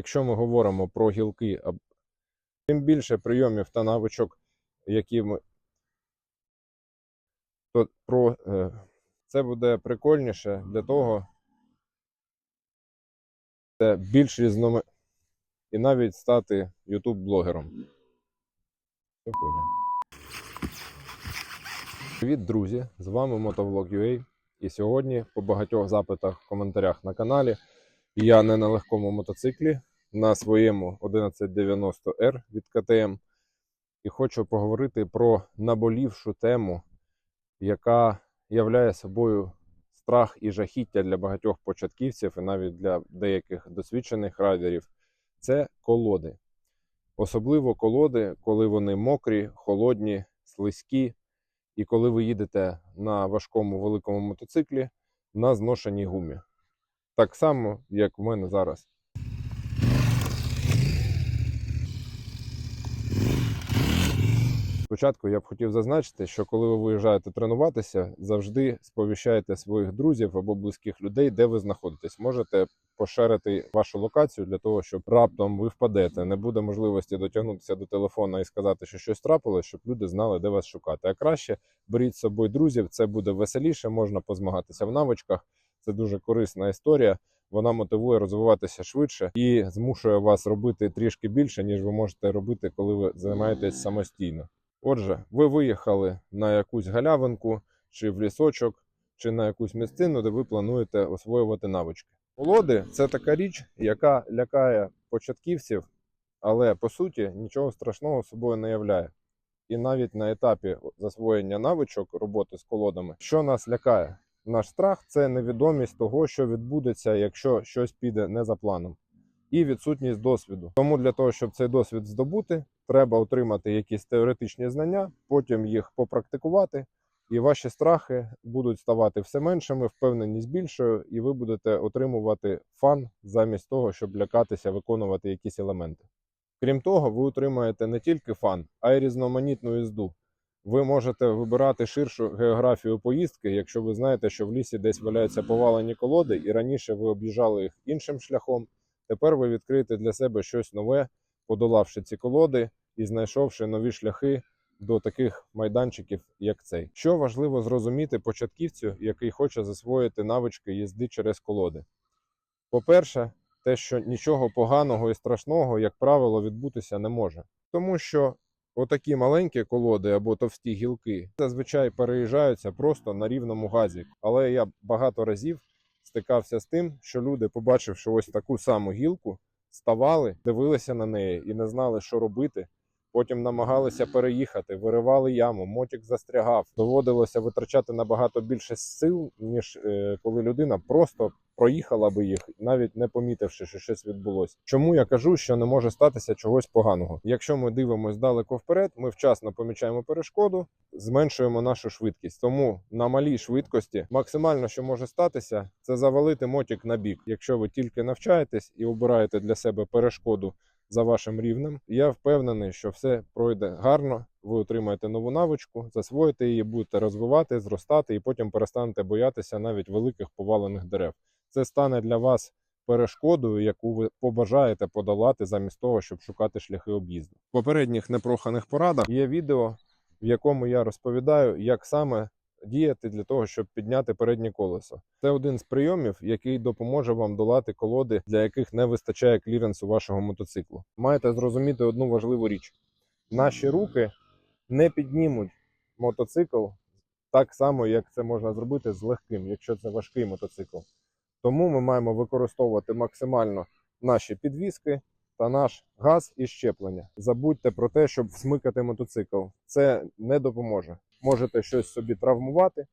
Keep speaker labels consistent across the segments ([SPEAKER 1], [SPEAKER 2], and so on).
[SPEAKER 1] якщо ми говоримо про гілки, тим більше прийомів та навичок, які ми то про е, це буде прикольніше для того, це більш різноме і навіть стати YouTube-блогером. Привіт, друзі! З вами Motovlog.ua. І сьогодні по багатьох запитах в коментарях на каналі я не на легкому мотоциклі на своєму 1190R від КТМ. І хочу поговорити про наболівшу тему, яка являє собою страх і жахіття для багатьох початківців, і навіть для деяких досвідчених райдерів. Це колоди. Особливо колоди, коли вони мокрі, холодні, слизькі, і коли ви їдете на важкому великому мотоциклі на зношеній гумі. Так само, як в мене зараз. Спочатку я б хотів зазначити, що коли ви виїжджаєте тренуватися, завжди сповіщайте своїх друзів або близьких людей, де ви знаходитесь. Можете поширити вашу локацію для того, щоб раптом ви впадете, не буде можливості дотягнутися до телефона і сказати, що щось трапилось, щоб люди знали, де вас шукати. А краще беріть з собою друзів, це буде веселіше, можна позмагатися в навичках. Це дуже корисна історія. Вона мотивує розвиватися швидше і змушує вас робити трішки більше, ніж ви можете робити, коли ви займаєтесь самостійно. Отже, ви виїхали на якусь галявинку, чи в лісочок, чи на якусь місцину, де ви плануєте освоювати навички. Колоди це така річ, яка лякає початківців, але по суті нічого страшного собою не являє. І навіть на етапі засвоєння навичок роботи з колодами, що нас лякає? Наш страх це невідомість того, що відбудеться, якщо щось піде не за планом, і відсутність досвіду. Тому для того, щоб цей досвід здобути, треба отримати якісь теоретичні знання, потім їх попрактикувати, і ваші страхи будуть ставати все меншими, впевненість більшою, і ви будете отримувати фан замість того, щоб лякатися виконувати якісь елементи. Крім того, ви отримаєте не тільки фан, а й різноманітну їзду. Ви можете вибирати ширшу географію поїздки, якщо ви знаєте, що в лісі десь валяються повалені колоди, і раніше ви об'їжджали їх іншим шляхом. Тепер ви відкриєте для себе щось нове, подолавши ці колоди і знайшовши нові шляхи до таких майданчиків, як цей. Що важливо зрозуміти початківцю, який хоче засвоїти навички їзди через колоди. По-перше, те, що нічого поганого і страшного, як правило, відбутися не може, тому що Отакі маленькі колоди або товсті гілки зазвичай переїжджаються просто на рівному газі. Але я багато разів стикався з тим, що люди, побачивши ось таку саму гілку, ставали, дивилися на неї і не знали, що робити. Потім намагалися переїхати, виривали яму, мотик застрягав. Доводилося витрачати набагато більше сил, ніж е, коли людина просто проїхала би їх, навіть не помітивши, що щось відбулося. Чому я кажу, що не може статися чогось поганого? Якщо ми дивимося далеко вперед, ми вчасно помічаємо перешкоду, зменшуємо нашу швидкість. Тому на малій швидкості максимально, що може статися, це завалити мотик на бік. Якщо ви тільки навчаєтесь і обираєте для себе перешкоду за вашим рівнем. Я впевнений, що все пройде гарно. Ви отримаєте нову навичку, засвоїте її, будете розвивати, зростати, і потім перестанете боятися навіть великих повалених дерев. Це стане для вас перешкодою, яку ви побажаєте подолати замість того, щоб шукати шляхи об'їзду. В попередніх непроханих порадах є відео, в якому я розповідаю, як саме діяти для того, щоб підняти переднє колесо. Це один з прийомів, який допоможе вам долати колоди, для яких не вистачає кліренсу вашого мотоциклу. Маєте зрозуміти одну важливу річ: наші руки не піднімуть мотоцикл так само, як це можна зробити з легким, якщо це важкий мотоцикл. Тому ми маємо використовувати максимально наші підвіски та наш газ і щеплення. Забудьте про те, щоб всмикати мотоцикл. Це не допоможе. Можете щось собі травмувати,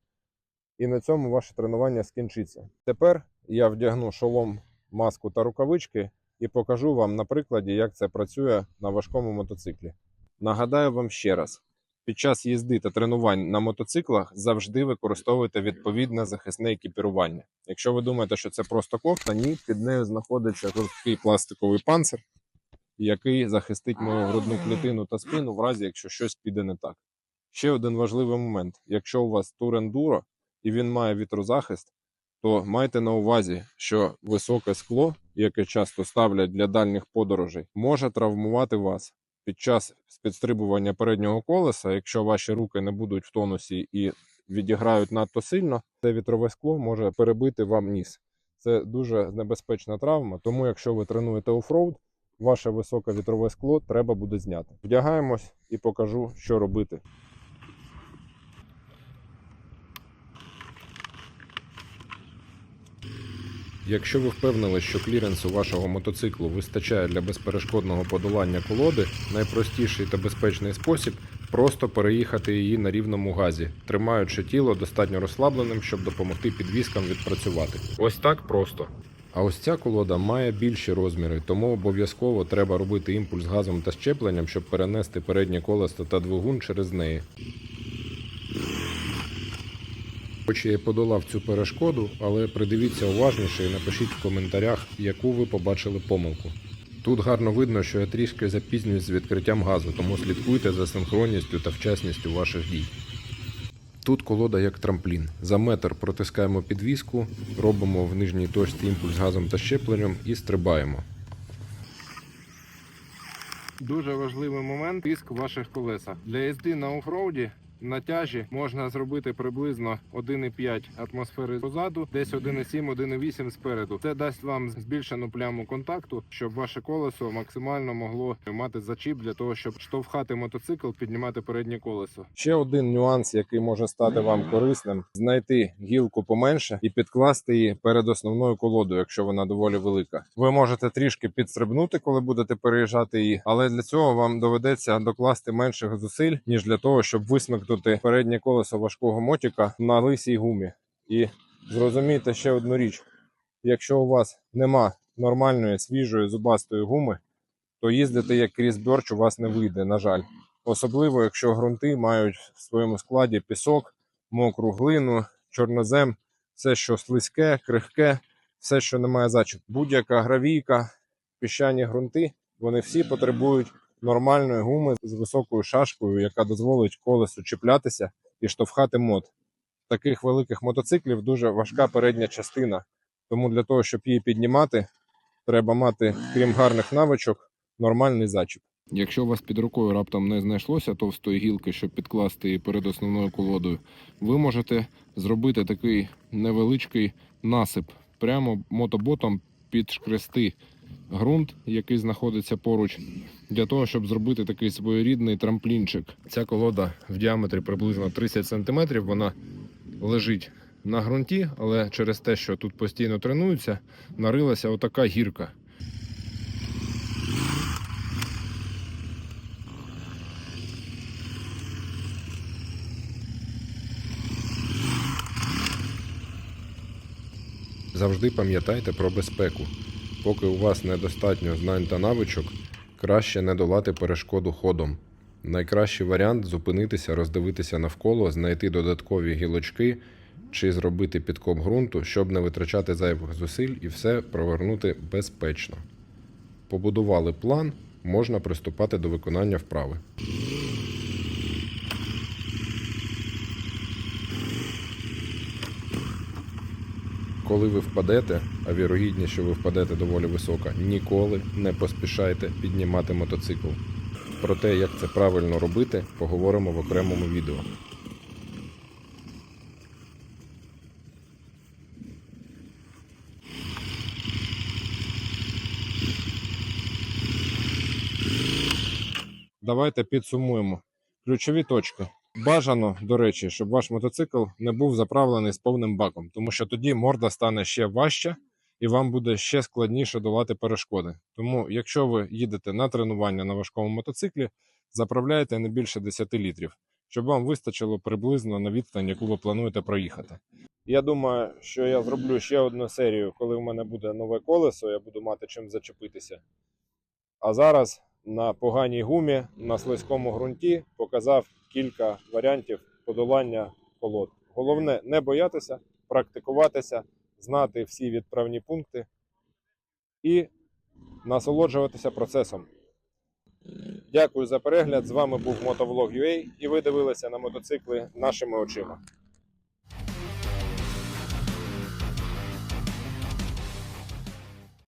[SPEAKER 1] і на цьому ваше тренування скінчиться. Тепер я вдягну шолом, маску та рукавички і покажу вам на прикладі, як це працює на важкому мотоциклі. Нагадаю вам ще раз: під час їзди та тренувань на мотоциклах завжди використовуйте відповідне захисне екіпірування. Якщо ви думаєте, що це просто кофта, ні, під нею знаходиться жорсткий пластиковий панцир, який захистить мою грудну клітину та спину, в разі якщо щось піде не так. Ще один важливий момент: якщо у вас тур ендуро і він має вітрозахист, то майте на увазі, що високе скло, яке часто ставлять для дальніх подорожей, може травмувати вас під час підстрибування переднього колеса. Якщо ваші руки не будуть в тонусі і відіграють надто сильно, це вітрове скло може перебити вам ніс. Це дуже небезпечна травма. Тому, якщо ви тренуєте офроуд, ваше високе вітрове скло треба буде зняти. Вдягаємось і покажу, що робити. Якщо ви впевнили, що кліренсу вашого мотоциклу вистачає для безперешкодного подолання колоди, найпростіший та безпечний спосіб просто переїхати її на рівному газі, тримаючи тіло достатньо розслабленим, щоб допомогти підвіскам відпрацювати. Ось так просто. А ось ця колода має більші розміри, тому обов'язково треба робити імпульс газом та щепленням, щоб перенести переднє колесо та двигун через неї. Хоч я подолав цю перешкоду, але придивіться уважніше і напишіть в коментарях, яку ви побачили помилку. Тут гарно видно, що я трішки запізнююсь з відкриттям газу, тому слідкуйте за синхронністю та вчасністю ваших дій. Тут колода як трамплін. За метр протискаємо підвіску, робимо в нижній точці імпульс газом та щепленням і стрибаємо. Дуже важливий момент тиск ваших колесах. Для їзди на офроуді на тяжі можна зробити приблизно 1,5 атмосфери позаду, десь 1,7, 1,8 спереду. Це дасть вам збільшену пляму контакту, щоб ваше колесо максимально могло мати зачіп для того, щоб штовхати мотоцикл, піднімати переднє колесо. Ще один нюанс, який може стати вам корисним: знайти гілку поменше і підкласти її перед основною колодою, якщо вона доволі велика. Ви можете трішки підстрибнути, коли будете переїжджати її, але для цього вам доведеться докласти менших зусиль, ніж для того, щоб висмикнути переднє колесо важкого мотика на лисій гумі. І зрозумійте ще одну річ: якщо у вас нема нормальної свіжої зубастої гуми, то їздити як крізь бьорч у вас не вийде, на жаль. Особливо, якщо ґрунти мають в своєму складі пісок, мокру глину, чорнозем, все, що слизьке, крихке, все, що не має зачіп. Будь-яка гравійка, піщані ґрунти, вони всі потребують нормальної гуми з високою шашкою, яка дозволить колесу чіплятися і штовхати мод. Таких великих мотоциклів дуже важка передня частина. Тому для того, щоб її піднімати, треба мати, крім гарних навичок, нормальний зачіп. Якщо у вас під рукою раптом не знайшлося товстої гілки, щоб підкласти її перед основною колодою, ви можете зробити такий невеличкий насип прямо мотоботом підшкрести ґрунт, який знаходиться поруч, для того, щоб зробити такий своєрідний трамплінчик. Ця колода в діаметрі приблизно 30 см, вона лежить на ґрунті, але через те, що тут постійно тренуються, нарилася отака гірка. Завжди пам'ятайте про безпеку. Поки у вас недостатньо знань та навичок, краще не долати перешкоду ходом. Найкращий варіант зупинитися, роздивитися навколо, знайти додаткові гілочки чи зробити підкоп ґрунту, щоб не витрачати зайвих зусиль і все провернути безпечно. Побудували план, можна приступати до виконання вправи. Коли ви впадете, а вірогідність, що ви впадете доволі висока, ніколи не поспішайте піднімати мотоцикл. Про те, як це правильно робити, поговоримо в окремому відео. Давайте підсумуємо. Ключові точки. Бажано, до речі, щоб ваш мотоцикл не був заправлений з повним баком, тому що тоді морда стане ще важча і вам буде ще складніше долати перешкоди. Тому, якщо ви їдете на тренування на важкому мотоциклі, заправляйте не більше 10 літрів, щоб вам вистачило приблизно на відстань, яку ви плануєте проїхати. Я думаю, що я зроблю ще одну серію, коли в мене буде нове колесо, я буду мати чим зачепитися. А зараз на поганій гумі на слизькому ґрунті показав кілька варіантів подолання колод. Головне не боятися, практикуватися, знати всі відправні пункти і насолоджуватися процесом. Дякую за перегляд. З вами був Мотовлог.ua і ви дивилися на мотоцикли нашими очима.